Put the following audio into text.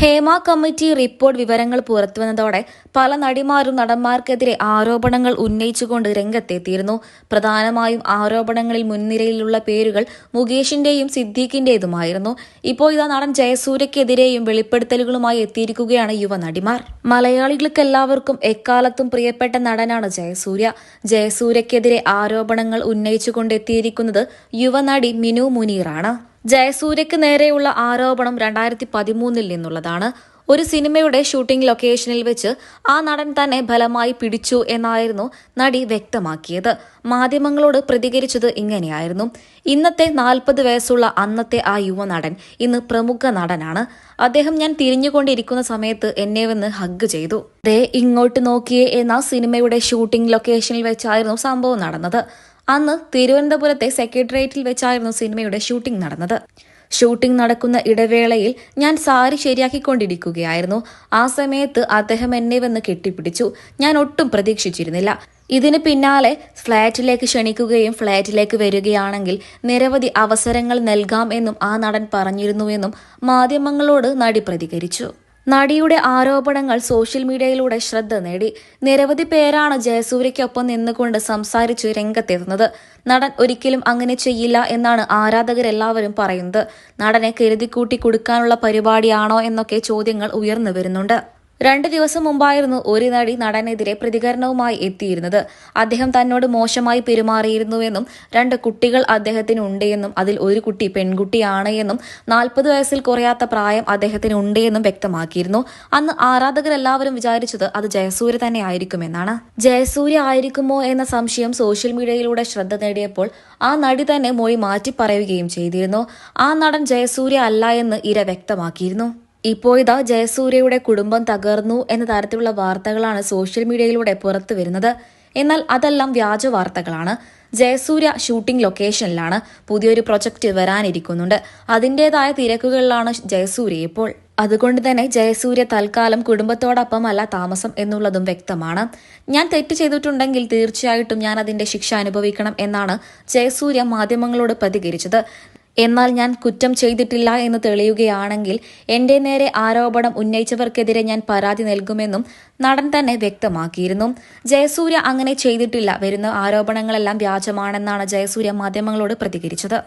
Hema committee report വിവരങ്ങൾ പുറത്തുവന്നതോടെ പല നടിമാരും നടന്മാർക്കെതിരെ ആരോപണങ്ങൾ ഉന്നയിച്ചുകൊണ്ട് രംഗത്തെത്തിയിരുന്നു. പ്രധാനമായും ആരോപണങ്ങളിൽ മുൻനിരയിലുള്ള പേരുകൾ മുകേഷിന്റെയും സിദ്ദീഖിന്റേതുമായിരുന്നു. ഇപ്പോൾ ഇതാ നടൻ ജയസൂര്യക്കെതിരെയും വെളിപ്പെടുത്തലുകളുമായി എത്തിയിരിക്കുകയാണ് യുവ നടിമാർ. മലയാളികൾക്കെല്ലാവർക്കും എക്കാലത്തും പ്രിയപ്പെട്ട നടനാണ് ജയസൂര്യ. ജയസൂര്യക്കെതിരെ ആരോപണങ്ങൾ ഉന്നയിച്ചുകൊണ്ട് എത്തിയിരിക്കുന്നത് യുവനടി മിനു മുനീറാണ്. ജയസൂര്യക്ക് നേരെയുള്ള ആരോപണം രണ്ടായിരത്തി പതിമൂന്നിൽ നിന്നുള്ളതാണ്. ഒരു സിനിമയുടെ ഷൂട്ടിംഗ് ലൊക്കേഷനിൽ വെച്ച് ആ നടൻ തന്നെ ഫലമായി പിടിച്ചു എന്നായിരുന്നു നടി വ്യക്തമാക്കിയത്. മാധ്യമങ്ങളോട് പ്രതികരിച്ചത് ഇങ്ങനെയായിരുന്നു. ഇന്നത്തെ നാൽപ്പത് വയസ്സുള്ള അന്നത്തെ ആ യുവ നടൻ ഇന്ന് പ്രമുഖ നടനാണ്. അദ്ദേഹം ഞാൻ തിരിഞ്ഞുകൊണ്ടിരിക്കുന്ന സമയത്ത് എന്നെ വന്ന് ഹഗ് ചെയ്തു. ദേ ഇങ്ങോട്ട് നോക്കിയേ എന്ന സിനിമയുടെ ഷൂട്ടിംഗ് ലൊക്കേഷനിൽ വെച്ചായിരുന്നു സംഭവം നടന്നത്. അന്ന് തിരുവനന്തപുരത്തെ സെക്രട്ടേറിയറ്റിൽ വെച്ചായിരുന്നു സിനിമയുടെ ഷൂട്ടിംഗ് നടന്നത്. ഷൂട്ടിംഗ് നടക്കുന്ന ഇടവേളയിൽ ഞാൻ സാരി ശരിയാക്കിക്കൊണ്ടിരിക്കുകയായിരുന്നു. ആ സമയത്ത് അദ്ദേഹം എന്നെ വന്ന് കെട്ടിപ്പിടിച്ചു. ഞാൻ ഒട്ടും പ്രതീക്ഷിച്ചിരുന്നില്ല. ഇതിന് പിന്നാലെ ഫ്ളാറ്റിലേക്ക് ക്ഷണിക്കുകയും ഫ്ളാറ്റിലേക്ക് വരികയാണെങ്കിൽ നിരവധി അവസരങ്ങൾ നൽകാം എന്നും ആ നടൻ പറഞ്ഞിരുന്നുവെന്നും മാധ്യമങ്ങളോട് നടി പ്രതികരിച്ചു. നടിയുടെ ആരോപണങ്ങൾ സോഷ്യൽ മീഡിയയിലൂടെ ശ്രദ്ധ നേടി. നിരവധി പേരാണ് ജയസൂര്യയ്ക്കൊപ്പം നിന്നുകൊണ്ട് സംസാരിച്ചു രംഗത്തെത്തുന്നത്. നടൻ ഒരിക്കലും അങ്ങനെ ചെയ്യില്ല എന്നാണ് ആരാധകരെല്ലാവരും പറയുന്നത്. നടനെ കരുതിക്കൂട്ടി കൊടുക്കാനുള്ള പരിപാടിയാണോ എന്നൊക്കെ ചോദ്യങ്ങൾ ഉയർന്നു വരുന്നുണ്ട്. രണ്ട് ദിവസം മുമ്പായിരുന്നു ഒരു നടി നടനെതിരെ പ്രതികരണവുമായി എത്തിയിരുന്നത്. അദ്ദേഹം തന്നോട് മോശമായി പെരുമാറിയിരുന്നുവെന്നും രണ്ട് കുട്ടികൾ അദ്ദേഹത്തിന് ഉണ്ടെന്നും അതിൽ ഒരു കുട്ടി പെൺകുട്ടിയാണ് എന്നും നാൽപ്പത് വയസ്സിൽ കുറയാത്ത പ്രായം അദ്ദേഹത്തിന് ഉണ്ട് എന്നും വ്യക്തമാക്കിയിരുന്നു. അന്ന് ആരാധകരെല്ലാവരും വിചാരിച്ചത് അത് ജയസൂര്യ തന്നെ ആയിരിക്കുമെന്നാണ് ജയസൂര്യ ആയിരിക്കുമോ എന്ന സംശയം സോഷ്യൽ മീഡിയയിലൂടെ ശ്രദ്ധ നേടിയപ്പോൾ ആ നടി തന്നെ മൊഴി മാറ്റി പറയുകയും ചെയ്തിരുന്നു. ആ നടൻ ജയസൂര്യ അല്ല എന്ന് ഇര വ്യക്തമാക്കിയിരുന്നു. ഇപ്പോഴിതാ ജയസൂര്യയുടെ കുടുംബം തകർന്നു എന്ന തരത്തിലുള്ള വാർത്തകളാണ് സോഷ്യൽ മീഡിയയിലൂടെ പുറത്തു വരുന്നത്. എന്നാൽ അതെല്ലാം വ്യാജ വാർത്തകളാണ്. ജയസൂര്യ ഷൂട്ടിംഗ് ലൊക്കേഷനിലാണ് പുതിയൊരു പ്രൊജക്റ്റ് വരാനിരിക്കുന്നുണ്ട്. അതിന്റെതായ തിരക്കുകളിലാണ് ജയസൂര്യ ഇപ്പോൾ. അതുകൊണ്ട് തന്നെ ജയസൂര്യ തൽക്കാലം കുടുംബത്തോടൊപ്പമല്ല താമസം എന്നുള്ളതും വ്യക്തമാണ്. ഞാൻ തെറ്റ് ചെയ്തിട്ടുണ്ടെങ്കിൽ തീർച്ചയായിട്ടും ഞാൻ അതിന്റെ ശിക്ഷ അനുഭവിക്കണം എന്നാണ് ജയസൂര്യ മാധ്യമങ്ങളോട് പ്രതികരിച്ചത്. എന്നാൽ ഞാൻ കുറ്റം ചെയ്തിട്ടില്ല എന്ന് തെളിയുകയാണെങ്കിൽ എന്റെ നേരെ ആരോപണം ഉന്നയിച്ചവർക്കെതിരെ ഞാൻ പരാതി നൽകുമെന്നും നടൻ തന്നെ വ്യക്തമാക്കിയിരുന്നു. ജയസൂര്യ അങ്ങനെ ചെയ്തിട്ടില്ല. വരുന്ന ആരോപണങ്ങളെല്ലാം വ്യാജമാണെന്നാണ് ജയസൂര്യ മാധ്യമങ്ങളോട് പ്രതികരിച്ചത്.